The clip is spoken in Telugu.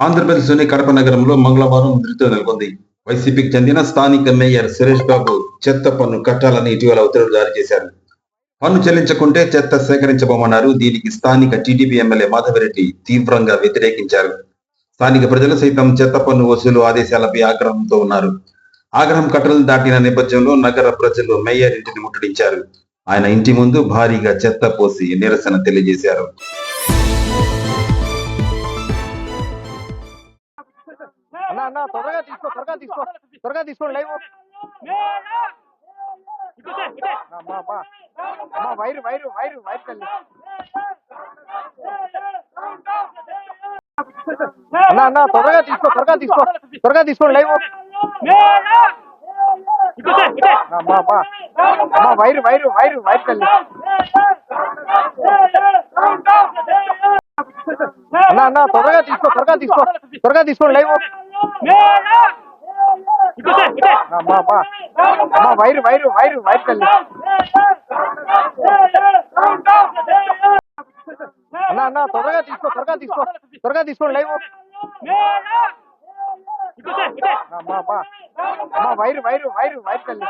ఆంధ్రప్రదేశ్లోని కడప నగరంలో మంగళవారం ఉధృతి నెలకొంది. వైసీపీకి చెందిన స్థానిక మేయర్ సురేష్ బాబు చెత్త పన్ను కట్టాలని ఇటీవల ఉత్తర్వులు జారీ చేశారు. పన్ను చెల్లించకుంటే చెత్త సేకరించబోమన్నారు. దీనికి స్థానిక టీడీపీ ఎమ్మెల్యే మాధవరెడ్డి తీవ్రంగా వ్యతిరేకించారు. స్థానిక ప్రజలు సైతం చెత్త పన్ను వసూలు ఆదేశాలపై ఆగ్రహంతో ఉన్నారు. ఆగ్రహం కట్టలను దాటిన నేపథ్యంలో నగర ప్రజలు మేయర్ ఇంటిని ముట్టడించారు. ఆయన ఇంటి ముందు భారీగా చెత్త పోసి నిరసన తెలియజేశారు. అన్న అన్న త్వరగా తీసుకో త్వరగా తీసుకో త్వరగా తీసుకోండి లైవ్ అమ్మా అమ్మా అమ్మా వైరు వైరు వైరు వైరు తల్లి అన్న అన్న త్వరగా తీసుకో త్వరగా తీసుకో త్వరగా తీసుకోండి లైవ్ అమ్మా అమ్మా అమ్మా వైరు వైరు వైరు వైరు తల్లి అన్న అన్న త్వరగా తీసుకో త్వరగా తీసుకో త్వరగా తీసుకోండి లైవ్ అమ్మా అమ్మా అమ్మా వైరు వైరు వైరు వైరు తల్లి. అన్న అన్న త్వరగా తీసుకో త్వరగా తీసుకో త్వరగా తీసుకోండి లైవ్ అమ్మా అమ్మా అమ్మా వైరు వైరు వైరు వైరు తల్లి.